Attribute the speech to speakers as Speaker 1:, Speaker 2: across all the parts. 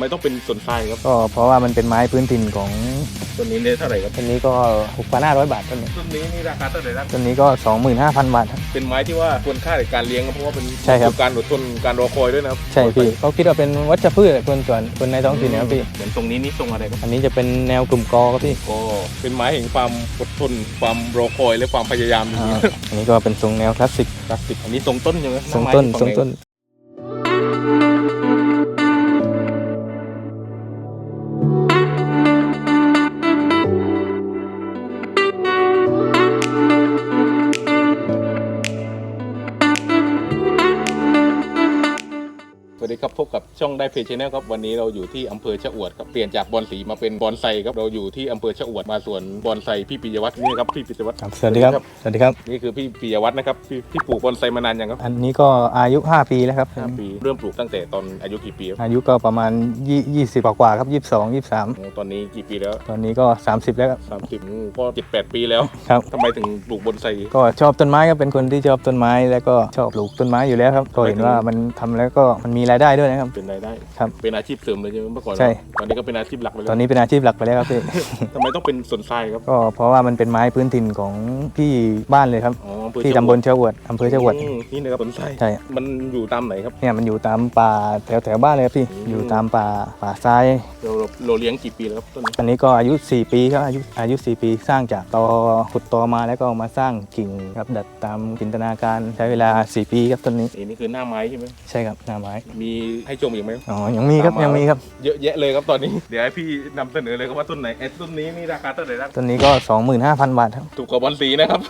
Speaker 1: ไมต้องเป็นสวนทรายครับ
Speaker 2: ก็เพราะว่ามันเป็นไม้พื้นถิ่นของ
Speaker 1: ต้นนี้เนี่ยเท่าไหร่ครับ
Speaker 2: ต้นนี้ก็ 6,500 บาทต้นนี้
Speaker 1: ต้นนี้นี่ราคาเท่าไหร่ครับ
Speaker 2: ต้นนี้ก็ 25,000 บาทครับ
Speaker 1: เป็นไม้ที่ว่าควรค่าในการเลี้ยงครับเพราะว่าเป็น
Speaker 2: ใช่ครับ
Speaker 1: การอดทนการรอคอยด้วยนะครับ
Speaker 2: ใช่พี่เขาคิดว่าเป็นวัชพืชคนส่วนคนในท้องถิ่นนะครับพี่
Speaker 1: เหมือนตรงนี้นี่ทรงอะไรครับ
Speaker 2: อันนี้จะเป็นแนวกลุ่มกอครับพี่
Speaker 1: ก็เป็นไม้แห่งความอดทนความรอคอยและความพยายามจริ
Speaker 2: อ่างอันนี้ก็เป็นทรงแนวคลาสสิก
Speaker 1: ๆคลาสสิกอันนี้ทรงต้นใช่ไหม
Speaker 2: ทรงต้น
Speaker 1: ไม้
Speaker 2: ทรงต้น
Speaker 1: ช่องได้เพจชแนลครับวันนี้เราอยู่ที่อำเภอชะอวดครับเปลี่ยนจากบอนสีมาเป็นบอนไซครับเราอยู่ที่อำเภอชะอวดมาสวนบอนไซพี่ปิยวัฒน์นี่ครับพี่ปิยวัฒน์
Speaker 2: ครับสวัสดีครับ สวัสดีครับ
Speaker 1: นี่คือพี่ปิยวัฒน์นะครับพี่พี่ปลูกบอนไซมานานยังครับ
Speaker 2: อันนี้ก็อายุ 5 ปีแล้วครับ
Speaker 1: ห้าปีเริ่มปลูกตั้งแต่ตอนอายุกี่ปีครับ
Speaker 2: อายุก็ประมาณ20 20กว่าๆครับ22 23
Speaker 1: โอ้ตอนนี้กี่ปีแล้ว
Speaker 2: ตอนนี้ก็ 30 แล้วครับ
Speaker 1: สามสิบก็เจ็ดแปดปีแล้ว
Speaker 2: ครับ
Speaker 1: ทำไมถึงปลูกบอนไซ
Speaker 2: ก็ชอบต้นไม้ครับเป็นคนที่ชอบต้นไม้แล้วก็ชอบปลูกต้นไม้อยู่แล้วครับก็เห็นว่ามันทำแล้วก็มันมีรายได้ด้วยนะครับ
Speaker 1: เป็นรายได้
Speaker 2: ครับ
Speaker 1: เป็นอาชีพเสริมเลยใช่ไหมเมื่อก่อน
Speaker 2: ใช่
Speaker 1: ตอนนี้ก็เป็นอาชีพหลักไปแล้ว
Speaker 2: ตอนนี้เป็นอาชีพหลักไปแล้วครับพี่
Speaker 1: ทำไมต้องเป็นสวนทรายครับ
Speaker 2: ก็เพราะว่ามันเป็นไม้พื้นถิ่นของที่บ้านเลยครับ
Speaker 1: อ๋ออำเภอ
Speaker 2: ที่
Speaker 1: ชะอวด
Speaker 2: ตำบลเชียวหวดอำเภอเชียวหวด
Speaker 1: อืมนี่นะครับสวนทราย
Speaker 2: ใช่
Speaker 1: มันอยู่ตามไหนครับ
Speaker 2: เนี่ยมันอยู่ตามป่าแถวแถวบ้านเลยครับพี่
Speaker 1: อืม
Speaker 2: อยู่ตามป่าป่าทราย
Speaker 1: เราเราเลี้ยงกี่ปีแล้วครับต้นนี้
Speaker 2: อันนี้ก็อายุ 4 ปีครับอายุอายุ 4 ปีสร้างจากตอขุดตอมาแล้วก็เอามาสร้างกิ่งครับดัดตามจินตนาการใช้เวลา 4 ปีครับต้นนี้
Speaker 1: อันนี้คือหน้าไม้ใช่ไหม
Speaker 2: ใช่ครับหน้าไม้
Speaker 1: มีให้ชมอีกไหม
Speaker 2: อ๋อยังมีครับ
Speaker 1: ตามมายั
Speaker 2: ยังมีครับ
Speaker 1: เยอะแยะเลยครับตอนนี้ เดี๋ยวให้พี่นำเสนอเลยครับว่าต้นไหนไอ้ต้นนี้นี่ราคาเท่าไหร่ครับ
Speaker 2: ต้นนี้ก็ 25,000 บาทครับ
Speaker 1: ถูกกว่าบอลสีนะครับ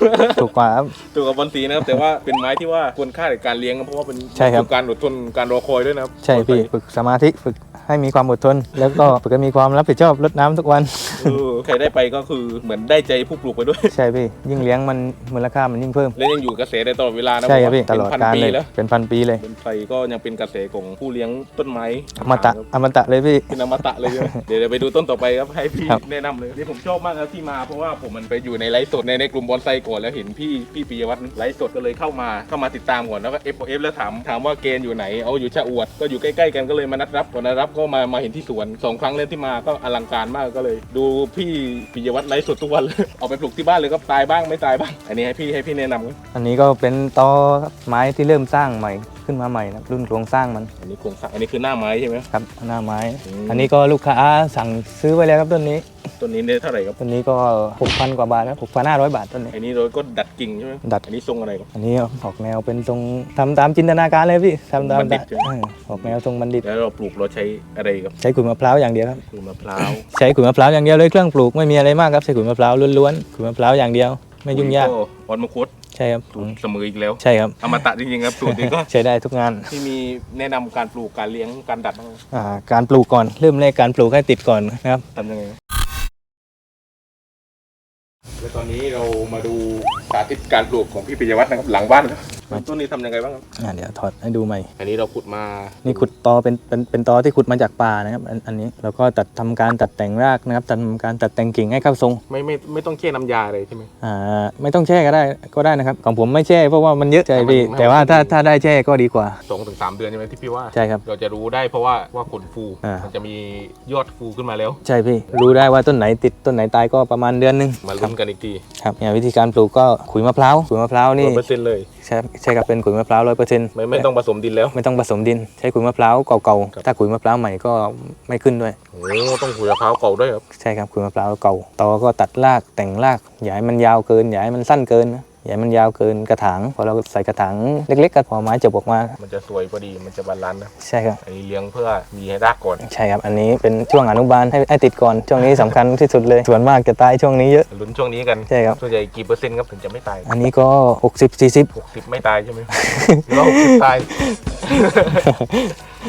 Speaker 2: ถูกกว่าครับ
Speaker 1: ถูกกับบอลสีนะครับ แต่ว่าเป็นไม้ที่ว่าควรค่าในการเลี้ยงครับเพราะว่าเป็น
Speaker 2: ใช่ครับ
Speaker 1: การอดทนการรอคอยด้วยนะครับ
Speaker 2: ใช่พี่ฝึกสมาธิฝึก ให้มีความอดทน แล้วก็ฝึกให้มีความรับผิดชอบรดน้ำทุกวัน
Speaker 1: เออใครได้ไปก็คือเหมือนได้ใจผู้ปลูกไปด้วย
Speaker 2: ใช่พี่ ยิ่งเลี้ยงมันมูลค่ามันยิ่งเพิ่ม
Speaker 1: และยังอยู่กระแสได้ตลอดเวลานะ
Speaker 2: ใช่ครับพี่
Speaker 1: ผม
Speaker 2: ต
Speaker 1: ว่า
Speaker 2: ลอด
Speaker 1: เป็นพัน
Speaker 2: การ
Speaker 1: ปี
Speaker 2: เลย
Speaker 1: แล้ว
Speaker 2: เป็นพันปีเลย
Speaker 1: บอนไซก็ยังเป็นกระแสของผู้เลี้ยงต้นไม้
Speaker 2: อมตะอมตะเลยพี่
Speaker 1: เป็นอมตะเลยใช่ไหมเดี๋ยวเดี๋ยวไปดูต้นต่อไปครับให้พี่
Speaker 2: ครับ
Speaker 1: แนะนำเลยนี่ผมชอบมากครับที่มาเพราะว่าผมมันไปอยู่ในไลฟ์สดในในกลุ่มบอนไซก่อนแล้วเห็นพี่พี่ปิยวัฒน์ไลฟ์สดก็เลยเข้ามาเข้ามาติดตามก่อนแล้วก็ F F แล้วถามถามว่าเกณฑ์อยู่ไหนเอาอยู่ชะอวดก็อยู่ใกล้ๆกันก็เลยมานัดรับพอนัดรับก็มามาเห็นที่สวนสองครั้งเลยที่มาก็อลังการมากก็เลย ดูพี่ปิยวัฒน์ไลฟ์สดทุกวันเลย เอาไปปลูกที่บ้านเลยครับตายบ้างไม่ตายบ้าง อันนี้ให้พี่ให้พี่แนะนำครับ
Speaker 2: อันนี้ก็เป็นตอครับไม้ที่เริ่มสร้างใหม่ขึ้นมาใหม่นะครับรุ่นโครงสร้างมัน
Speaker 1: อันนี้โครงสร้างอันนี้คือหน้าไม้ใช่ไหม
Speaker 2: ครับหน้าไม้
Speaker 1: อืม
Speaker 2: อันนี้ก็ลูกค้าสั่งซื้อไว้แล้วครับต้นนี้
Speaker 1: ต้นนี้เนี่ยเท่าไหร่ครับ
Speaker 2: ต้นนี้ก็ 6,000 กว่าบาทครับ6,500 บาทต้นนี้
Speaker 1: อันนี้เราก็ดัดกิ่งใช่ไหม
Speaker 2: ดัด
Speaker 1: อันนี้ทรงอะไรครับ
Speaker 2: อันนี้ออกแนวเป็นทรงทำตามจินตนาการเลยพี่ทำตาม
Speaker 1: บัณฑิตใช่ไหม
Speaker 2: เออออกแนวทรงบัณฑิต
Speaker 1: แล้วเราปลูกเราใช้อะไรครับ
Speaker 2: ใช้ขุยมะพร้าวอย่างเดียวครับ
Speaker 1: คือมะพร้าว
Speaker 2: ใช้ขุยมะพร้าวอย่างเดียวเลยเครื่องปลูกไม่มีอะไรมากครับใช้ขุยมะพร้าวล้วนๆขุยมะพร้าวอย่างเดียว ไม่ยุ่งยาก
Speaker 1: ก็ออนมะคุด
Speaker 2: ใช่ครับ
Speaker 1: สูตรเสมออีกแล้ว
Speaker 2: ใช่ครับ
Speaker 1: อมตะจริงๆครับสูตรนี้ก็
Speaker 2: ใช้ได้ทุกงาน
Speaker 1: ที่มีแนะนำการปลูกการเลี้ยงการดัดบ้างไหม
Speaker 2: อ่าการปลูกก่อนเริ่มแรกการปลูกให้ติดก่อนนะครับ
Speaker 1: ทำยังไง และตอนนี้เรามาดูสาธิตการปลูกของพี่ปิยวัฒน์นะครับหลังบ้าน ครับต้นนี้ทำยังไงบ้างครับ
Speaker 2: อ่าเดี๋ยวถอดให้ดูใหม่
Speaker 1: อันนี้เราขุดมา
Speaker 2: นี่ขุดตอเป็นเป็นเป็นตอที่ขุดมาจากป่านะครับอันอันนี้แล้วก็ตัดทำการตัดแต่งรากนะครับทำการตัดแต่งกิ่งให้เข้าทรง
Speaker 1: ไม่ไม่ไม่ต้องแช่น้ำยาเลยใช่ไหม
Speaker 2: อ่าไม่ต้องแช่ก็ได้ก็ได้นะครับ ของผมไม่แช่เพราะว่ามันเยอะใช่พี่
Speaker 1: มัน
Speaker 2: แต่ว่าถ้าถ้าได้แช่ก็ดีกว่า
Speaker 1: สองถึงสามเดือนใช่ไหมที่พี่ว่า
Speaker 2: ใช่ครับ
Speaker 1: เราจะรู้ได้เพราะว่าว่าขนฟู
Speaker 2: อ่ามั
Speaker 1: มันจะมียอดฟูขึ้นมาแล้ว
Speaker 2: ใช่พี่ รู้ได้ว่าต้นไหนติดต้นไหนตายก็ประมาณเดือนหนึง
Speaker 1: มา
Speaker 2: ครั
Speaker 1: ลุ้
Speaker 2: บ
Speaker 1: นกันอีกที
Speaker 2: ครับเนี่ยวิธีการปลูกก็ขุยมะพร้าวขุยมะพร้าวนี่
Speaker 1: ร้อยเปอร์เซ็นต์เลย
Speaker 2: ใช่ใช่ครับเป็นขุยมะพร้าวร้อยเปอร์เซ็นต์
Speaker 1: ไม่ไม่ต้องผสมดินแล้ว
Speaker 2: ไม่ต้องผสมดิน ใช้ขุยมะพร้าวเก่า
Speaker 1: ครับ
Speaker 2: ๆถ้าขุยมะพร้าวใหม่ก็ไม่ขึ้นด้วย
Speaker 1: โอ้ต้องขุยมะพร้าวเก่าด้วยครับ
Speaker 2: ใช่ครับขุยมะพร้าวเก่าตอก็ตัดรากแต่งรากอย่าให้มันยาวเกินอย่าให้มันสั้นเกินนะ อย่าให้มันยาวเกินกระถางพอเราใส่กระถางเล็กๆก็พอไม้จบออกมา
Speaker 1: มันจะสวยพอดีมันจะบาลานซ์นะ
Speaker 2: ใช่ครับ
Speaker 1: อันนี้เลี้ยงเพื่อมีให้รากก่อน
Speaker 2: ใช่ครับ อันนี้เป็นช่วงอนุบาลให้ให้ติดก่อน ช่วงนี้สำคัญที่สุดเลย ส่วนมากจะตายช่วงนี้เยอะ
Speaker 1: ลุ้นช่วงนี้กัน
Speaker 2: ใช่ครับ
Speaker 1: ส่วนใหญ่กี่เปอร์เซ็นต์ครับถึงจะไม่ตาย
Speaker 2: อันนี้ก็ 60 40
Speaker 1: หกสิบไม่ตายใช่ไหมหรือว่าหกสิบตาย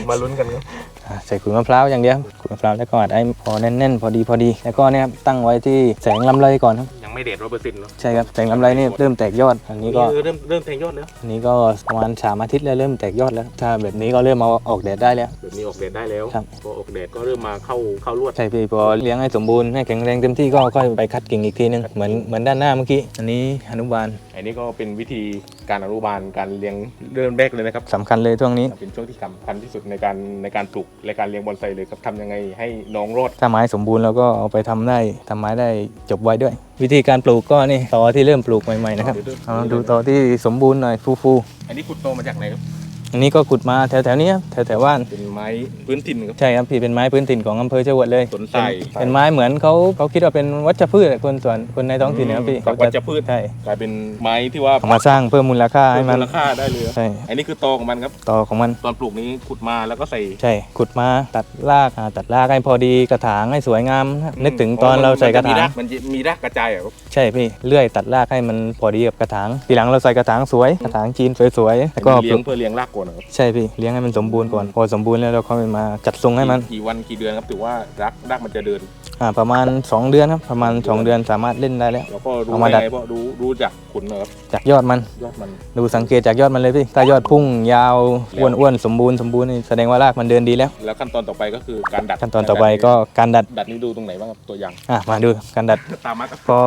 Speaker 1: มาลุ้นกันครับ
Speaker 2: อ่าใส่ขุยมะพร้าวอย่างเดียวขุยมะพร้าวแล้วก็อัดให้พอแน่นๆ พอดีพอดี แล้วก็เนี่ยครับตั้งไว้ที่แสงลำไรก่อนครับ
Speaker 1: ยังไม่เด็ดร้อยเปอร์เซ็นต์เนาะ
Speaker 2: ใช่ครับแสงลำไรนี่เริ่มแตกยอดอันนี้ก็
Speaker 1: เริ่มเริ่มแทงยอดแล้ว
Speaker 2: อันนี้ก็ประมาณสามอาทิตย์แล้วเริ่มแตกยอดแล้ว ถ้าแบบนี้ก็เริ่มเอาออกแดดได้แล้ว
Speaker 1: แบบนี้ออกแดดได้แล้ว
Speaker 2: ครับ
Speaker 1: พอออกแดดก็เริ่มมาเข้าเข้าลวด
Speaker 2: ใช่พี่พอเลี้ยงให้สมบูรณ์ให้แข็งแรงเต็มที่ก็ค่อยไปคัดกิ่งอีกทีนึงเหมือนเหมือนด้านหน้าเมื่อกี้อันนี้อนุบาล
Speaker 1: อันนี้ก็เป็นวิธี การอนุบาลการเลี้ยงเริ่มแรกเลยนะครับ
Speaker 2: สำคัญเลยช่วงนี้
Speaker 1: เป็นช่วงที่สำคัญที่สุดในการในการปลูกและการเลี้ยงบอนไซเลยครับทำยังไงให้น้องรอด
Speaker 2: ถ้าไม้สมบูรณ์เราก็เอาไปทำได้ทำไม้ได้จบไวด้วย วิธีการปลูกก็นี่ตอที่เริ่มปลูกใหม่ๆนะครับเอาดูตอที่สมบูรณ์หน่อยฟู
Speaker 1: อันนี้ขุดโตมาจากไหนครับ
Speaker 2: ๆ อันนี้ก็ขุดมาแถวๆนี้ครับแถวๆบ้าน
Speaker 1: เป็นไม้พื้นถิ่นครับ
Speaker 2: ใช่ครับพี่เป็นไม้พื้นถิ่นของอำเภอชะอวดเลย
Speaker 1: สนไทร
Speaker 2: เป็นเป็นไม้เหมือนเขาเขาคิดว่าเป็นวัชพืชอะคนส่วนคนในท้องถิ่นนะครับพี่
Speaker 1: กับ
Speaker 2: เขา
Speaker 1: วัช
Speaker 2: จะ
Speaker 1: พืช
Speaker 2: ใช่
Speaker 1: กลายเป็นไม้ที่ว่า
Speaker 2: เอามาสร้างเพิ่มมูลค่าให้
Speaker 1: เพิ่ม
Speaker 2: มัน
Speaker 1: มูลค่าได้เลยครับ
Speaker 2: ใช่
Speaker 1: อันนี้คือโตของมันครับ
Speaker 2: ตอของมัน
Speaker 1: ตอนปลูกนี้ขุดมาแล้วก็ใส่
Speaker 2: ใช่ขุดมาตัดรากอ่าตัดรากให้พอดีกระถางให้สวยงามนะครับนึกถึงตอนเราใส่กระถาง
Speaker 1: มันจะมีรากกระจายเหรอครับ
Speaker 2: ใช่พี่เลื่อยตัดรากให้มันพอดีกับกระถางทีหลังเราใส่กระถางสวยกระถางจีนสวยๆแล้วก็
Speaker 1: เลี้ยงเพื่อเลี้ยงรากก่อนนะครับ
Speaker 2: ใช่พี่เลี้ยงให้มันสมบูรณ์ก่อน พอสมบูรณ์แล้วเราค่อยมาจัดทรงให้มัน
Speaker 1: กี่วันกี่เดือนครับถือว่ารากรากมันจะเดิน
Speaker 2: อ่าประมาณ 2 เดือนครับประมาณ 2 เดือนสามารถเล่นได้แล้ว
Speaker 1: แล้วก็รู้
Speaker 2: เอามา
Speaker 1: ได้
Speaker 2: ดัด
Speaker 1: ไงเพราะรู้รู้จากขุนนะครับ
Speaker 2: จากยอดมัน
Speaker 1: ยอดมัน
Speaker 2: ดูสังเกตจากยอดมันเลยพี่ถ้ายอดพุ่งยาวอ้วนอ้วนๆสมบูรณ์สมบูรณ์นี่แสดงว่ารากมันเดินดีแล้ว
Speaker 1: แล้วขั้นตอนต่อไปก็คือการดัด
Speaker 2: ขั้นตอนต่อไปก็การดัด
Speaker 1: ดัดนี่ดูตรงไหนบ้างครับตัวอย่าง
Speaker 2: อะมาดูการดัด
Speaker 1: ตามมาครับ
Speaker 2: พอ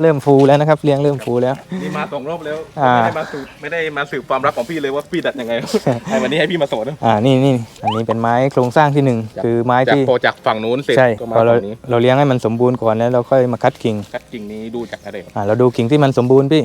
Speaker 2: เริ่มฟูแล้วนะครับเลี้ยงเริ่มฟูแล้ว
Speaker 1: นี่มาสองรอบแล้ว
Speaker 2: อ่า
Speaker 1: ไม่ได้มาสืบไม่ได้มาสืบความรักของพี่เลยว่าพี่ดัดยังไงให้วันนี้ให้พี่มาสอนนะ
Speaker 2: อ่านี่นี่อันนี้เป็นไม้โครงสร้างที่หนึ่ง
Speaker 1: จาก
Speaker 2: คือไม้
Speaker 1: จาก
Speaker 2: ที่
Speaker 1: พอจากฝั่งนู้นเสร็จ
Speaker 2: ใช่
Speaker 1: ก็มา
Speaker 2: พอเรา
Speaker 1: ฝั่งนี้
Speaker 2: เราเลี้ยงให้มันสมบูรณ์ก่อนแล้วเราค่อยมาคัดกิ่ง
Speaker 1: คัดกิ่งนี้ดูจากอะไรครับ
Speaker 2: อ่าเราดูกิ่งที่มันสมบูรณ์พี่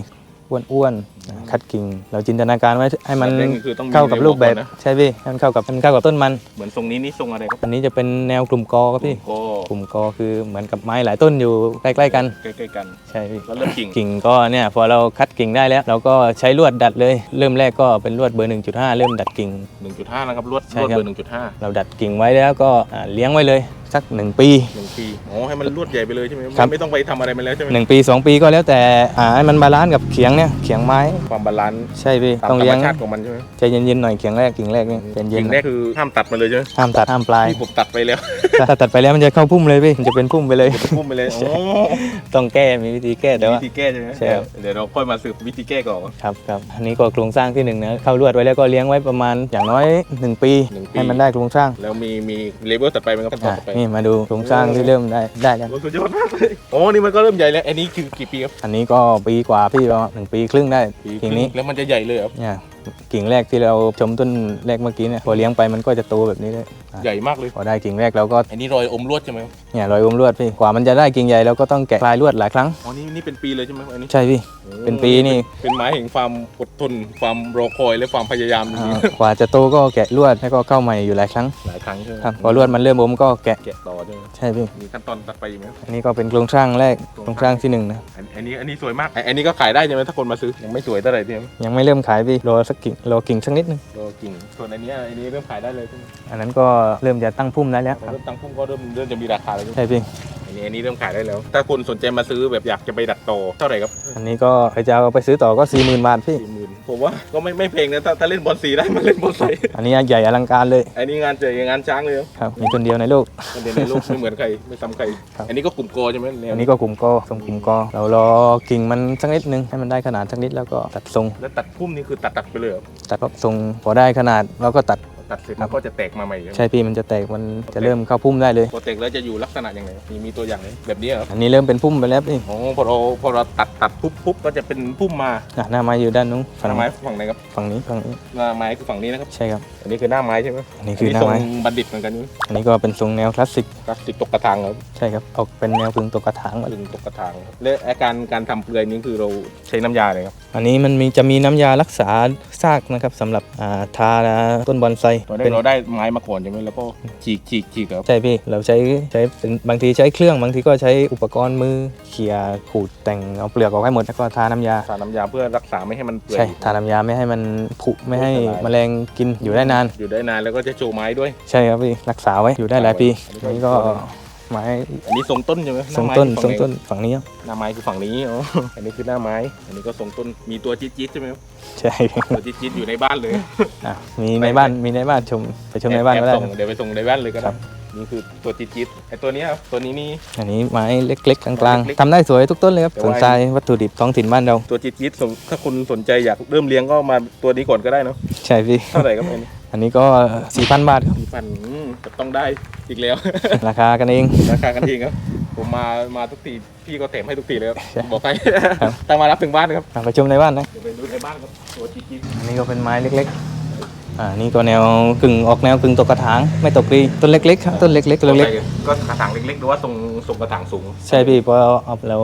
Speaker 2: อ้วนอ้วนๆอ่าคัดกิ่ง เราจินตนาการไว้ให้มัน
Speaker 1: แบบแรกคือต้องมี
Speaker 2: เข้ากับรูปแบบ
Speaker 1: เวลก่อนนะ
Speaker 2: ใช่พี่ให้มันเข้ากับมันเข้ากับต้นมัน
Speaker 1: เหมือนทรงนี้นี่ทรงอะไรครับ
Speaker 2: อันนี้จะเป็นแนวกลุ่มกอครับพี่
Speaker 1: ก็
Speaker 2: กลุ่มกอคือเหมือนกับไม้หลายต้นอยู่ใกล้ๆกัน
Speaker 1: ใกล้ๆกัน
Speaker 2: ใช่พี่
Speaker 1: แล้วเริ่มกิ่ง
Speaker 2: กิ่งก็เนี่ยพอเราคัดกิ่งได้แล้ว เราก็ใช้ลวดดัดเลย เริ่มแรกก็เป็นลวดเบอร์ 1.5 เริ่มดัดกิ่ง
Speaker 1: 1.5 นะครับลวด
Speaker 2: ใช่
Speaker 1: ลวด
Speaker 2: ครับ
Speaker 1: เบอร์1.5
Speaker 2: เราดัดกิ่งไว้แล้วก็อ่าเลี้ยงไว้เลย สัก 1 ปี
Speaker 1: หนึ่งปีอ๋อให้มันลวดใหญ่ไปเลยใช่ไหม
Speaker 2: ครับ
Speaker 1: ไม่ต้องไปทำอะไรมันแล้วใช่ไหม
Speaker 2: 1 ปี 2 ปีก็แล้วแต่อ่าให้มันบาลานซ์กับเขียงเนี่ยเขียงไม้
Speaker 1: ความบาลานซ์
Speaker 2: ใช่พี่
Speaker 1: ตาม
Speaker 2: ต้อง
Speaker 1: ธร
Speaker 2: เลี้ย
Speaker 1: รงมชาติของมันใช่ไหม
Speaker 2: ใจเย็นๆหน่อยเขียงแรกกิ่งแรกเนี่ยใจเย็น
Speaker 1: กิ่ง
Speaker 2: ๆห
Speaker 1: แร
Speaker 2: น่อย
Speaker 1: กคือห้ามตัดมันเลยใช่ไหม
Speaker 2: ห้ามตัดห้ามปลาย
Speaker 1: ที่ผมตัดไปแล้ว
Speaker 2: ถ้าตัดไปแล้วมันจะเข้าพุ่มเลยพี่มันจะเป็นพุ่มไปเลย
Speaker 1: พุ่มไปเลยโอ้
Speaker 2: ต้องแก้มีวิธีแก้แต่ว่า
Speaker 1: วิธีแก้ใช่ไหม
Speaker 2: ใช่ครับ
Speaker 1: เดี๋ยวเราค่อยมาสืบวิธีแก้ก่อน
Speaker 2: ครับครับอันนี้ก็โครงสร้างที่หนึ่งนะเข้าลวดไว้แล้วก็เลี้ยงไว้ประมาณอย่างน้อย 1 ปี
Speaker 1: หนึ่งปี
Speaker 2: ให้มันได้โครงสร้าง
Speaker 1: แล้วมีมีเลเวลถัดไปไหมครับขั้นตอน
Speaker 2: อะ
Speaker 1: ต่อไป
Speaker 2: นี่มาดูโครงสร้างที่เริ่มได้ได้แล้ว
Speaker 1: โอ้สุดยอดมากเลยโอ้นี่มันก็เริ่มใหญ่แล้ว อันนี้คือกี่ปีครับ
Speaker 2: อันนี้ก็ปีกว่าพี่ประมาณหนึ่งปีครึ่งได้
Speaker 1: ปี
Speaker 2: กิ่งนี้
Speaker 1: แล้วมันจะใหญ่เลยเหรอครับ
Speaker 2: เนี่ย กิ่งแรกที่เราชมต้นแรกเมื่อกี้เนี่ยพอเลี้ยงไปมันก็จะโตแบบนี้เลยอะ
Speaker 1: ใหญ่มากเลย
Speaker 2: พอได้กิ่งแรกเราก็
Speaker 1: อันนี้รอยอมลวดใช่ไหมครับ
Speaker 2: เนี่ยรอยอมลวดพี่กว่ามันจะได้กิ่งใหญ่เราก็ต้องแกะคลายลวดหลายครั้ง
Speaker 1: อ๋อนี่นี่เป็นปีเลยใช่ไหมครับอันนี้
Speaker 2: ใช่พี่เป็นปีนี่
Speaker 1: เป็นไม้แห่งความอดทนความรอคอยและความพยายามจริง
Speaker 2: อ่ากว่าจะโตก็แกะลวดแล้วก็เข้าใหม่อยู่หลายครั้ง
Speaker 1: ๆหลายครั้งใช่ไหม
Speaker 2: ครับพอลวดมันเริ่มอมก็แกะ
Speaker 1: แกะต่อใช่ไหม
Speaker 2: ใช่พี่
Speaker 1: มีขั้นตอนตัดไปอีกไหมครับ
Speaker 2: อันนี้ก็เป็นโครงสร้างแรกโครงสร้างที่หนึ่งนะ
Speaker 1: อันอันนี้อันนี้สวยมากอันอันนี้ก็ขายได้ใช่ไหมถ้าคนมาซื้อยังไม่สวยเท่าไหร่พี่ครับ
Speaker 2: ยังไม่เริ่มขายพี่รอสักกิ่งรอกิ่งสักนิดนึง
Speaker 1: รอกิ่ง ส่วนอันเนี้ยอันนี้เริ่มขายได้เลยใช่ไหม
Speaker 2: อันนั้นก็เริ่มจะตั้งพุ่มได้แล้ว
Speaker 1: พอเริ่มตั้งพุ่มก็เริ่มเริ่มจะมีราคาแล้วใช่ไหม
Speaker 2: ใช่พี่
Speaker 1: อันนี้อันนี้เริ่มขายได้แล้ว ถ้าคนสนใจมาซื้อแบบอยากจะไปดัดต่อเท่าไหร่ครับ
Speaker 2: อันนี้ก็ใครจะเอาไปซื้อต่อก็สี่หมื่นบาทพี่
Speaker 1: สี่หมื่นผมว่าก็ไม่ไม่เพลงนะถ้าถ้าเล่นบอลสีได้มาเล่นบอลไซ
Speaker 2: อันนี้ใหญ่อลังการเลย
Speaker 1: อันนี้งานเจองานช้างเลยครับ
Speaker 2: ครับมีต้นเดียวในโลก
Speaker 1: มันเด่นในโลกไม่เหมือนใครไม่ซ้ำใคร
Speaker 2: ครับ
Speaker 1: อันนี้ก็กลุ่มโกใช่ไหมแนว
Speaker 2: อันนี้ก็กลุ่มกอทรงกลุ่มกอเรารอกิ่งมันสักนิดนึงให้มันได้ขนาดสักนิดแล้วก็ตัดทรง
Speaker 1: แล้วตัดพุ่มนี่คือตัดตัดไปเลยเหรอ
Speaker 2: ตัดทรงพอได้ขนาดเราก็ตัด
Speaker 1: ตัดเสร็จแล้วก็จะแตกมาใหม่
Speaker 2: ใช่พี่มันจะแตกมันจะเริ่มเข้าพุ่มได้เลย
Speaker 1: พอแตกแล้วจะอยู่ลักษณะยังไงมีมีตัวอย่างไหมแบบนี้เหรอ
Speaker 2: อันนี้เริ่มเป็นพุ่มไปแล้วพี่
Speaker 1: อ๋อพอเราพอเราตัดตัดปุ๊บปุ๊บก็จะเป็นพุ่มมา
Speaker 2: อะหน้าไม้อยู่ด้านนู้น
Speaker 1: ห
Speaker 2: ฝั่ง
Speaker 1: น้าไม้ฝั่งไหนครับ
Speaker 2: ฝั่งนี้ฝั่งนี้
Speaker 1: หน้าไม้คือฝั่งนี้นะครับ
Speaker 2: ใช่ครับ
Speaker 1: อันนี้คือหน้าไม้ใช่ไหม
Speaker 2: อันนี้คือหน้าไม้
Speaker 1: ทรงบัณฑิตเหมือนกันนี่
Speaker 2: อันนี้ก็เป็นทรงแนวคลาสสิก
Speaker 1: พลาสติกตกกระถางครับ
Speaker 2: ใช่ครับออกเป็นแนวพึงตกกระถางมา
Speaker 1: ลึงตกกระถางครับและอาการการทำเปลือยนี้คือเราใช้น้ำยาเลยครับ
Speaker 2: อันนี้มันมีจะมีน้ำยารักษาซากนะครับสำหรับอ่าทาต้นบอนไซ
Speaker 1: เราได้
Speaker 2: เป็น
Speaker 1: เราได้ไม้มาก่อนใช่ไหมแล้วก็ฉีกฉีกฉีกครับ
Speaker 2: ใช่พี่เราใช้ใช้เป็นบางทีใช้เครื่องบางทีก็ใช้อุปกรณ์มือเขี่ยขูดแต่งเอาเปลือกออกให้หมดแล้วก็ทาน้ำยา
Speaker 1: ทาน้ำยาเพื่อรักษาไม่ให้มันเปื่อย
Speaker 2: ใช่ทาน้ำยาไม่ให้มันผุไม่ให้
Speaker 1: อันตราย
Speaker 2: แมลงกินอยู่ได้นาน
Speaker 1: อยู่ได้นานแล้วก็จะโชว์ไม้ด้วย
Speaker 2: ใช่ครับพี่รักษาไว้อยู่ได้หลายปี
Speaker 1: อั
Speaker 2: อั
Speaker 1: น
Speaker 2: น
Speaker 1: นี้
Speaker 2: นี้
Speaker 1: ก็
Speaker 2: ก็ ไม้
Speaker 1: อันนี้ทรงต้นใช่ไหมห
Speaker 2: ทรง
Speaker 1: ไม้
Speaker 2: ต้น
Speaker 1: คือ
Speaker 2: ทรง
Speaker 1: ฝั่
Speaker 2: ต้นฝั่งนี้ครับ
Speaker 1: หน้าไม้คือฝั่งนี้อ๋ออันนี้คือหน้าไม้ อันนี้ก็ทรงต้นมีตัวจี๊ดจี๊ดใช่ไหมครับ
Speaker 2: ใช่
Speaker 1: ตัวจี๊ดจี๊ดอยู่ในบ้านเลย
Speaker 2: อะมีในบ้านมีในบ้านชมไปชมในบ้านก็ได้
Speaker 1: แอบส่งเดี๋ยวไปส่งในบ้านเลยก็
Speaker 2: ครั
Speaker 1: ได้
Speaker 2: บ
Speaker 1: นี่คือตัวจี๊ดจี๊ดไอตัวเนี้ยครับตัวนี้นี่
Speaker 2: อันนี้ไม้เล็กๆกลาง
Speaker 1: เล็ก
Speaker 2: ๆ
Speaker 1: ๆ
Speaker 2: ทำได้สวยทุกต้นเลยครับ
Speaker 1: แต่
Speaker 2: สน
Speaker 1: ว่า
Speaker 2: ใจวัตถุดิบท้องถิ่นบ้านเรา
Speaker 1: ตัวจี๊ดจี๊ดสมถ้าคุณสนใจอยากเริ่มเลี้ยงก็มาตัวนี้ก่อนก็ได้เนาะ
Speaker 2: ใช่พี่
Speaker 1: เท่าไหร่ครับ อันนี้
Speaker 2: อันนี้ก็4,000บาทครับ
Speaker 1: สี่พันต้องได้อีกแล้ว
Speaker 2: ราคากันเอง
Speaker 1: ราคากันเองครับ ผมมามาทุกทีพี่ก็เต็มให้ทุกทีเลยครับ
Speaker 2: ใช่
Speaker 1: บอกไป
Speaker 2: ครับ
Speaker 1: แต่มารับถึงบ้านนะครับ
Speaker 2: อะไปชมในบ้านนะ
Speaker 1: เดี๋ยวไปดูในบ้านครับตัวจิ๊ก
Speaker 2: อันนี้ก็เป็นไม้เล็กๆ อ่านี่ก็แนวกึ่งออกแนวกึ่งตกกระถางไม่ตกดีต้นเล็กๆครับต้นเล็กๆต้นเล็ก
Speaker 1: ก็กระถางเล็กๆหรือว่าทรงทรงกระถางสูง
Speaker 2: ๆใช่พี่พอเอาเรา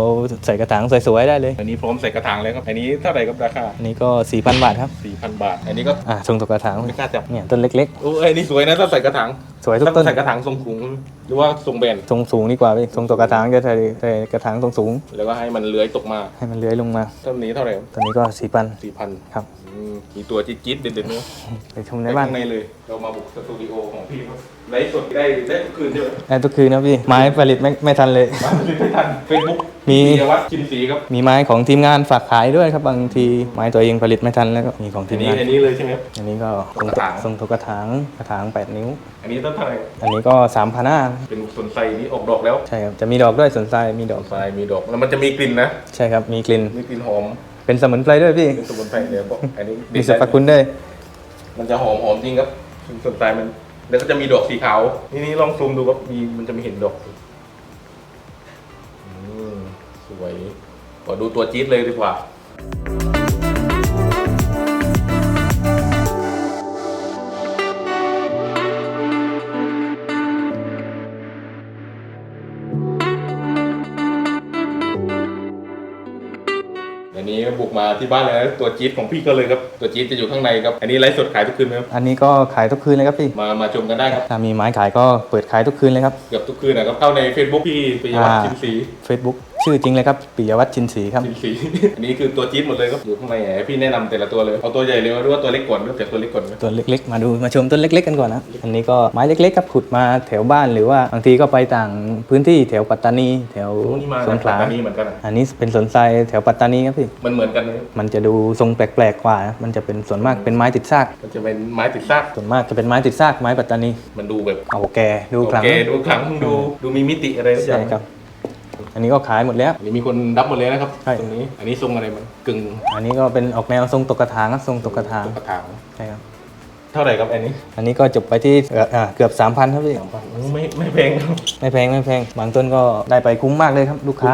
Speaker 2: ใส่กระถางสวยๆได้เลย
Speaker 1: อันนี้พร้อมใส่กระถางเลยครับ อันนี้เท่าไหร่ครับราคา
Speaker 2: อันนี้ก็4,000บาทครับ
Speaker 1: 4,000 บาท อันนี้ก็
Speaker 2: อ่าทรงตกกระถาง
Speaker 1: ไม่กล้าจับ
Speaker 2: เนี่ยต้นเล็ก
Speaker 1: โอ้ยอันนี้สวยนะถ้าใส่กระถาง
Speaker 2: ๆ สวยทุกต้น
Speaker 1: ใส่กระถางทรงขุงหรือว่าทรงแบน
Speaker 2: ทรงสูงดีกว่าพี่ทรงตกกระถางจะใส่ใส่กระถางทรงสูง
Speaker 1: แล้วก็ให้มันเลื้อยตกมา
Speaker 2: ให้มันเลื้อยลงมา
Speaker 1: ต้นนี้เท่าไหร่ครับ
Speaker 2: ตอนนี้ก็4,000
Speaker 1: สี่พัน
Speaker 2: ครับ
Speaker 1: มีตัวจี๊ดๆเด็ดๆเนื้อะ
Speaker 2: ไปชมในบ้าน
Speaker 1: ข้างในเลย เรามาบุกสตูดิโอของพี่ครับไลฟ์สดได้ได้ทุกคืนใช่ไหม
Speaker 2: ได้ทุกคืนนะพี่ ไม้ผลิตไม่ไม่ทันเลย
Speaker 1: มาเลยไม่ทันเฟซบุ๊ก
Speaker 2: มี
Speaker 1: เยวัฒน์ชินศรีครับ
Speaker 2: มีไม้ของทีมงานฝากขายด้วยครับบางทีไม้ตัวเองผลิตไม่ทันแล้วก็มีของที
Speaker 1: อัน
Speaker 2: ม
Speaker 1: นี้
Speaker 2: งาน
Speaker 1: อันนี้เลยใช่ไหมครับ
Speaker 2: อันนี้ก็ทรงตกทรงตกกระถางกระถาง 8 นิ้ว
Speaker 1: อันนี้ต้นเท่าไหร่ครับ
Speaker 2: อันนี้ก็3 0 0 0
Speaker 1: เป็นสนไซนี้ออกดอกแล้ว
Speaker 2: ใช่ครับจะมีดอกด้วยสนใจมีดอก
Speaker 1: สายมีดอกแล้วมันจะมีกลิ่นนะ
Speaker 2: ใช่ครับ มีกลิ่น
Speaker 1: มีกลิ่นหอม
Speaker 2: เป็นสมุนไพรด้วยพี่
Speaker 1: เป็นสมุนไพรเดี๋ยวบอกอันนี้
Speaker 2: มีสรรพคุณด้วย
Speaker 1: มันจะหอมหอมจริงครับสนไพรมันแล้วก็จะมีดอกสีขาวนี่นี่ลองซูมดูครับมีมันจะมีเห็นดอกอืมสวยขอดูตัวจี๊ดเลยดีกว่า ที่บ้านเลยนะตัวจี๊ดของพี่ก็เลยครับตัวจี๊ดจะอยู่ข้างในครับอันนี้ไลฟ์สดขายทุกคืนไหมครับ
Speaker 2: อันนี้ก็ขายทุกคืนเลยครับพี่
Speaker 1: มามาชมกันได้ครับ
Speaker 2: ถ้ามีไม้ขายก็เปิดขายทุกคืนเลยครับ
Speaker 1: เกือบทุกคืนนะครับเข้าใน Facebook พี่ปิยวัฒน์
Speaker 2: อ่า
Speaker 1: ชินศรี
Speaker 2: Facebook ชื่อจริงเลยครับปิยวัฒน์ชินศรีครับ
Speaker 1: ชินศรีอันนี้คือตัวจี๊ดหมดเลยครับอยู่ข้างในแหมพี่แนะนำแต่ละตัวเลย เอาตัวใหญ่เลยหรือว่าตัวเล็กก่อนหรือแต่ตัวเล็กก่อนไหม
Speaker 2: ตัวเล็กๆ มาดูมาชมต้นเล็ก ๆ กันก่อนนะอันนี้ก็ไม้เล็กๆครับขุดมาแถวบ้านหรือว่าบางทีก็ไปต่างพื้นที่แถวปัตตานีแถว
Speaker 1: โอ้นี่มา
Speaker 2: สงขลา
Speaker 1: อันนี้เหมือนกันอะ
Speaker 2: อันนี้เป็นสวนไทรแถวปัตตานีครับพี่
Speaker 1: มันเหมือนกันเลย
Speaker 2: มันจะดูทรงแปลกๆกว่านะมันจะเป็นส่วนมากเป็นไม้ติดซาก
Speaker 1: มันจะเป็นไม้ติดซาก
Speaker 2: ส่วนมากจะเป็นไม้ติดซากไม้ปัตตานี
Speaker 1: มันดูแบบ
Speaker 2: เอาแกดูครั้ง
Speaker 1: โอเคดูขลังดูดูมีมิติอะไรสักอ
Speaker 2: ใช่
Speaker 1: ย่าง
Speaker 2: ครับ อันนี้ก็ขายหมดแล้ว
Speaker 1: อันนี้มีคนรับหมดเลยนะครับ
Speaker 2: ใช่
Speaker 1: ตรงนี้ อันนี้ทรงอะไรมันกึ่ง
Speaker 2: อันนี้ก็เป็นออกแนวทรงตกกระถางครับทรงตกกระถาง
Speaker 1: กระถาง
Speaker 2: ใช่ครับ
Speaker 1: เท่าไหร่ครับอันนี้
Speaker 2: อันนี้ก็จบไปที่เอ่ออ่าเกือบ3,000ครับพี่
Speaker 1: โอ้ไม่ไม่แพงครับ
Speaker 2: ไม่แพงไม่แพงบางต้นก็ได้ไปคุ้มมากเลยครับลูกค้า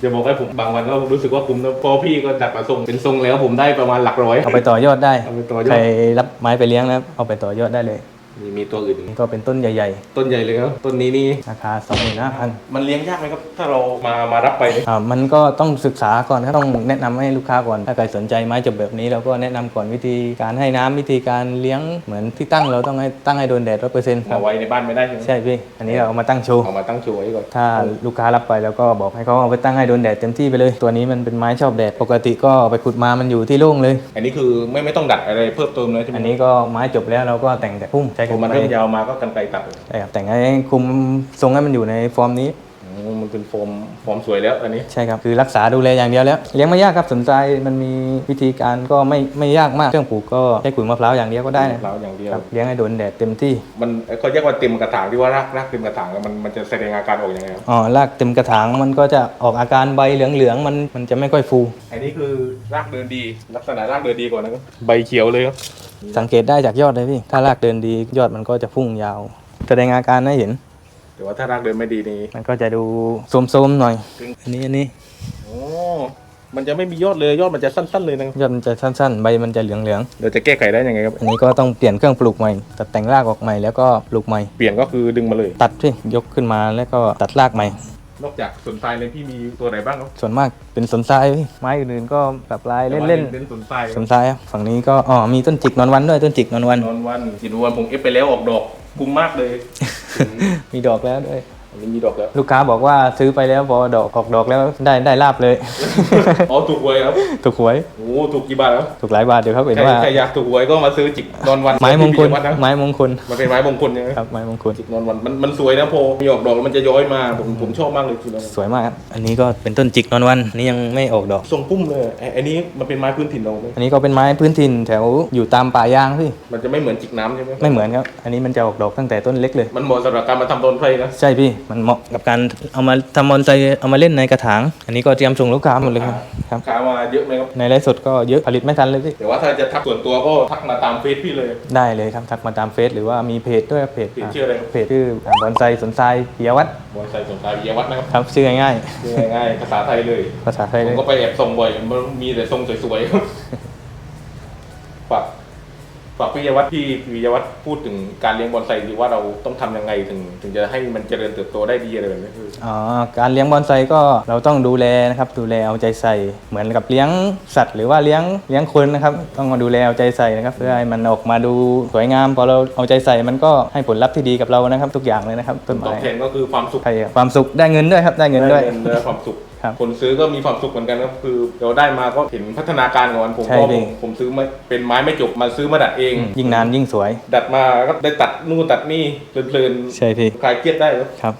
Speaker 1: เดี๋ยวบอกให้ผมบางวันก็รู้สึกว่าคุ้มนะเพอพี่ก็จัดมาทรงเป็นทรงแล้วผมได้ประมาณหลักร้อย
Speaker 2: เอาไปต่อยอดได้
Speaker 1: เอาไปต่อยอด
Speaker 2: ใครรับไม้ไปเลี้ยงนะครับเอาไปต่อยอดได้เลย
Speaker 1: มีมีตัวอื่นอีก
Speaker 2: นี่ก็เป็นต้นใหญ่
Speaker 1: ต้นใหญ่เลยครับ ต้นนี้นี่
Speaker 2: ๆ ราคา 25,000
Speaker 1: มันเลี้ยงยากไหมครับ ถ้าเรามามารับไปเนี่ย
Speaker 2: อ่ามันก็ต้องศึกษาก่อนครับต้องแนะนำให้ลูกค้าก่อน ถ้าใครสนใจไม้จบแบบนี้เราก็แนะนำก่อนวิธีการให้น้ำวิธีการเลี้ยงเหมือนที่ตั้งเราต้องให้ตั้งให้โดนแดดร้อยเปอร์เซ็นต์ครั
Speaker 1: มา
Speaker 2: บ
Speaker 1: ไว้ในบ้านไม่ได้ใช่ไหม
Speaker 2: ใช่พี่ อันนี้เราเอามาตั้งโชว์
Speaker 1: เอามาตั้งโชว์ไว้ก่อน
Speaker 2: ถ้าลูกค้ารับไปแล้วก็บอกให้เขาเอาไปตั้งให้โดนแดดเต็มที่ไปเลย ตัวนี้มันเป็นไม้ชอบแดดปกติก็ไปขุดมามันอยู่ที่โล่งเลย
Speaker 1: อันนี้คือไม่ไม่ต้องดัดอะไรเพิ่มเติมเลยใช่ไหม
Speaker 2: อันนี้ก็ไม้จบแล้วเราก็แต่งแต่พุ่มใช้
Speaker 1: ผ
Speaker 2: กั
Speaker 1: ม
Speaker 2: น
Speaker 1: มัน
Speaker 2: ไป
Speaker 1: เริ่มยาวมาก็กันไกลตัดเลย
Speaker 2: ใช่ครับแต่งให้คุมทรงให้มันอยู่ในฟอร์มนี้
Speaker 1: โอ้มันเป็นโฟมฟอร์มสวยแล้วอันนี้
Speaker 2: ใช่ครับคือรักษาดูแลอย่างเดียวแล้วเลี้ยงไม่ยากครับสนใจมันมีวิธีการก็ไม่ไม่ยากมากเครื่องปลูกก็ใช้ขุยมะพร้าวอย่างเดียวก็ได้นะ
Speaker 1: เราอย่างเดียว
Speaker 2: ครับเลี้ยงให้โดนแดดเต็มที่
Speaker 1: มันเขาเรียกว่าเต็มกระถางที่ว่ารากรากเต็มกระถางแล้วมันมันจะแสดงอาการออกยังไงครับ
Speaker 2: อ๋อรากเต็มกระถางมันก็จะออกอาการใบเหลืองๆมันมันจะไม่ค่อยฟู
Speaker 1: อันนี้คือรากเดินดี ลักษณะรากเดินดีกว่านะครับใบเขียวเลยครับ
Speaker 2: สังเกตได้จากยอดเลยพี่ ถ้ารากเดินดียอดมันก็จะพุ่งยาว แสดงอาการให้เห็น
Speaker 1: แต่ว่าถ้ารากเดินไม่ดีนี่
Speaker 2: มันก็จะดูโทรมๆหน่อย อันนี้อันนี้
Speaker 1: โอ้มันจะไม่มียอดเลยยอดมันจะสั้น ๆ เลยนะครับ
Speaker 2: ยอดมันจะสั้นๆ ใบมันจะเหลือง
Speaker 1: เราจะแก้ไขได้ยังไงครับ
Speaker 2: ๆอันนี้ก็ต้องเปลี่ยนเครื่องปลูกใหม่ ตัดแต่งรากออกใหม่แล้วก็ปลูกใหม่
Speaker 1: เปลี่ยนก็คือดึงมาเลย
Speaker 2: ตัดพี่ยกขึ้นมาแล้วก็ตัดรากใหม่
Speaker 1: นอกจากสนทรายเลยพี่มีตัวไหนบ้างครับ
Speaker 2: ส่วนมากเป็นสนทรายพี่ไม้อื่นๆก็แบบลายเล่น
Speaker 1: เล่นสนทราย
Speaker 2: ๆสนทรายครับฝั่งนี้ก็อ๋อมีต้นจิกนอนวันด้วยต้นจิกนอนวัน
Speaker 1: นอนวันจิตวันผมเอฟไปแล้วออกดอกคุ้มมากเลย
Speaker 2: มีดอกแล้วด้วย
Speaker 1: อันนี้มีดอกแล้ว
Speaker 2: ลูกค้าบอกว่าซื้อไปแล้วพอดอกออกดอกแล้วได้ได้ลาบเลย
Speaker 1: อ๋อถูกหวยครับ
Speaker 2: ถูกหวย
Speaker 1: โอ้ถูกกี่บาทครับ
Speaker 2: ถูกหลายบาทเดี๋ยวครับเห็น
Speaker 1: ใคร
Speaker 2: ว่า
Speaker 1: ใครอยากถูกหวยก็มาซื้อจิกนอนวัน
Speaker 2: ไม้มงคล
Speaker 1: ที่พิพิธภัณฑ์นะ
Speaker 2: ไม้มงคล
Speaker 1: มันเป็นไม้มงคลใช่ไหม
Speaker 2: ครับไม้มงคล
Speaker 1: จิกนอนวันมันมันสวยนะพอมีออกดอกแล้วมันจะย้อยมาผมผมชอบมากเลยจิกนอนวัน
Speaker 2: สวยมากครับอันนี้ก็เป็นต้นจิกนอนวันอันนี้ยังไม่ออกดอก
Speaker 1: ทรงพุ่มเลยไอ้ไอ้นี้มันเป็นไม้พื้นถิ่นเราไหม
Speaker 2: อันนี้ก็เป็นไม้พื้นถิ่นแถวอยู่ตามป่ายางพี่
Speaker 1: มันจะไม่เหมือนจิกน้ำใช่ไหม
Speaker 2: ไม่เหมือนครับ อันนี้มันจะออกดอกตั้งแต่ต้นเล็กเลย
Speaker 1: มันเหมาะสำหรับการมาทำต้นไผ่นะ
Speaker 2: ใช่พี่มันเหมาะกับการเอามาทำบอนไซเอามาเล่นในกระถาง อันนี้ก็เตรียมส่งลูกค้าหมดเลยครับครับ
Speaker 1: ขามาเยอะไหมครับ
Speaker 2: ในไลฟ์สดก็เยอะผลิตไม่ทันเลยพี่
Speaker 1: แต่ว่าถ้าจะทักส่วนตัวก็ทักมาตามเฟซพี่เลย
Speaker 2: ได้เลยครับทักมาตามเฟซหรือว่ามีเพจด้วยครับเพจ
Speaker 1: เพจชื่ออะไรครับ
Speaker 2: เพจชื่อบอนไซสนไซปิยวัฒน์
Speaker 1: บอนไซสงขลาวิทยาวัฒน์นะครับ
Speaker 2: ครับชื่อง่าย
Speaker 1: ชื่อง่ายๆภาษาไทยเลย
Speaker 2: ๆภาษาไทย
Speaker 1: ผ
Speaker 2: เล
Speaker 1: ม
Speaker 2: ย
Speaker 1: ก็ไปแอบส่งบ่อยมันมีแต่ทรงสวยๆครับฝาก ฝากพิยวัฒน์พี่พิยวัฒน์พูดถึงการเลี้ยงบอนไซดีว่าเราต้องทำยังไงถึง ถึงจะให้มันเจริญเติบโตได้ดีอะไรแบบนี้คือ
Speaker 2: อ๋อการเลี้ยงบอนไซก็เราต้องดูแลนะครับดูแลเอาใจใส่เหมือนกับเลี้ยงสัตว์หรือว่าเลี้ยงเลี้ยงคนนะครับต้องมาดูแลเอาใจใส่นะครับ เพื่อให้มันออกมาดูสวยงามพอเราเอาใจใส่มันก็ให้ผลลัพธ์ที่ดีกับเรานะครับ ทุกอย่างเลยนะครับต้น
Speaker 1: ตอบ
Speaker 2: ไม้
Speaker 1: แทนก็คือความสุข
Speaker 2: ใช่ครับความสุขได้เงินด้วยครับได้เงินด้วย
Speaker 1: ได้เงินและความสุข
Speaker 2: ครับ
Speaker 1: คนซื้อก็มีความสุขเหมือนกันครับคือเราได้มาก็เห็นพัฒนาการของมันผม
Speaker 2: ใช่
Speaker 1: ก็
Speaker 2: พี่
Speaker 1: ผมผมซื้อมาเป็นไม้ไม่จบมาซื้อมาดัดเอง
Speaker 2: ยิ่งนานยิ่งสวย
Speaker 1: ดัดมาก็ได้ตัดนู่นตัดนี่เพลินๆ
Speaker 2: ใช่พี่
Speaker 1: คลายเครียดได้ครับ
Speaker 2: ครับ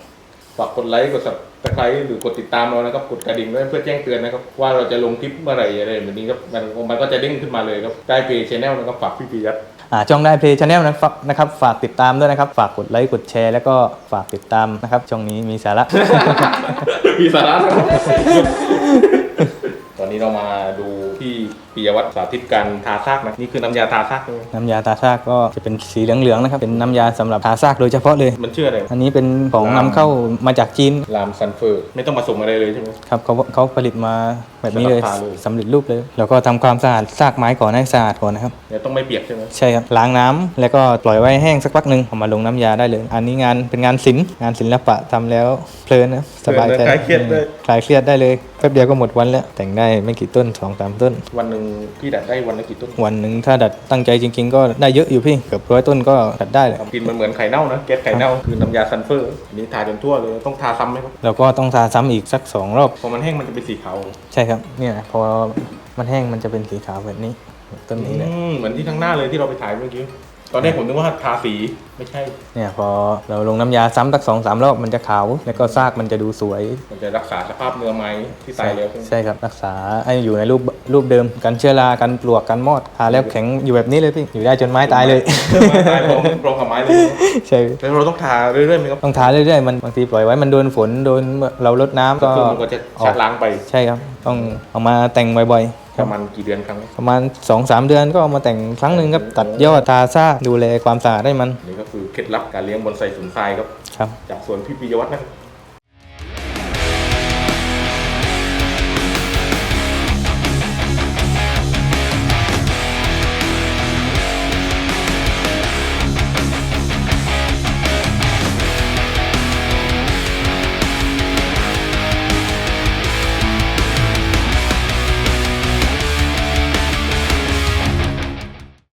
Speaker 1: ฝากกดไลค์กด subscribe หรือกดติดตามเรานะครับกดกระดิ่งด้วยเพื่อแจ้งเตือนนะครับว่าเราจะลงคลิปเมื่อไหร่อะไรแบบนี้ครับมันมันก็จะเด้งขึ้นมาเลยครับใต้เพจชแนลนะครับฝากพี่ปียัด
Speaker 2: อ่า ช่องได้เพลย์ชาแนลนะครับ ฝากติดตามด้วยนะครับ ฝากกดไลค์กดแชร์ แล้วก็ฝากติดตามนะครับ ช่องนี้มีสาระ
Speaker 1: มีสาระนะครับตอนนี้เรามาดูที่ ปียวัฒน์สาธิตการทาซากนะนี่คือน้ำยาทาซากใช่ไหม
Speaker 2: น้ำยาตาซากก็จะเป็นสีเหลืองๆนะครับ เป็นน้ำยาสำหรับทาซากโดยเฉพาะเลย
Speaker 1: มันชื่ออะไร
Speaker 2: อันนี้เป็นของนำเข้ามาจากจีน
Speaker 1: ลามซันเฟอร์ไม่ต้องผสมอะไรเลยใช่ไหม
Speaker 2: ครับเขาเขาผลิตมาแบบนี้เลย
Speaker 1: สำหรับทาเลย
Speaker 2: สำเร็จรูปเลย แล้วก็ทำความสะอาดซากไม้ก่อนให้สะอาดก่อนนะครับ
Speaker 1: เดี๋ยวต้องไม่เปียกใช่ไหม
Speaker 2: ใช่ครับล้างน้ำแล้วก็ปล่อยไว้แห้งสักพักหนึ่งเอามาลงน้ำยาได้เลย อันนี้งานเป็นงานศิลป์งานศิลปะทำแล้วเพลินนะสบายใจ
Speaker 1: คลายเครียดด้วย
Speaker 2: คลายเครียดได้เลยแป๊บเดียวก็หมดวันแล้ว แต่งได้ไม่กี่ต้นสองสามต้น
Speaker 1: วันหนึ่งพี่ดัดได้วันละกี่ต้น
Speaker 2: วันหนึ่งถ้าดัดตั้งใจจริง ๆ ก็ได้เยอะอยู่พี่เกือบร้อยต้นก็ดัดได้เลย
Speaker 1: กินมันเหมือนไข่เน่านะแก๊สไข่เน่าคือน้ำยาซันเฟอร์อันนี้ทาจนทั่วเลยต้องทาซ้ำไหมครับ
Speaker 2: แล้วก็ต้องทาซ้ำอีกสักสองรอบ
Speaker 1: พอมันแห้งมันจะเป็นสีขาว
Speaker 2: ใช่ครับเนี่ยพอมันแห้งมันจะเป็นสีขาวแบบนี้ต้นนี้เลย
Speaker 1: อืมเหมือนที่ข้างหน้าเลยที่เราไปถ่ายเมื่อกี้ ตอนแรกผมนึกว่าทาสีไม่ใช่
Speaker 2: เนี่ยพอเราลงน้ำยาซ้ำสักสองสามรอบมันจะขาว แล้วก็ซากมันจะดูสวย
Speaker 1: มันจะรักษาสภาพเนื้อไม้ที่ตายแล้วใช่ไหม
Speaker 2: ใช่ครับรักษาให้อยู่ในรูปรูปเดิมกันเชื้อรากันปลวกกันมอดทาแล้วแข็งอยู่แบบนี้เลยพี่อยู่ได้จนไม้ตายเลย
Speaker 1: ตายพร้อมพร้อมกับไม้เลย
Speaker 2: ใช่
Speaker 1: แล้วเราต้องทาเรื่อยๆไหมครับ
Speaker 2: ต้องทาเรื่อยๆมันบางทีปล่อยไว้มันโดนฝนโดนเราลดน้ำก็
Speaker 1: คือมันก็จะ
Speaker 2: ออ
Speaker 1: ชั
Speaker 2: ก
Speaker 1: ดล้างไป
Speaker 2: ใช่ครับ ต้องเอามาแต่งบ่อยๆค
Speaker 1: ป
Speaker 2: รับ
Speaker 1: ระมาณกี่เดือนครั้ง
Speaker 2: ประมาณ2อสเดือนก็เอามาแต่งครั้งหนึ่งครับตัดยอดทาซากดูแลความสะอาดให้มัน
Speaker 1: นี่ก็คือเคล็ดลับการเลี้ยงบอนไซสวนทรายครับ
Speaker 2: ครับ
Speaker 1: จากสวนพี่ปิยวัฒน์นะครับ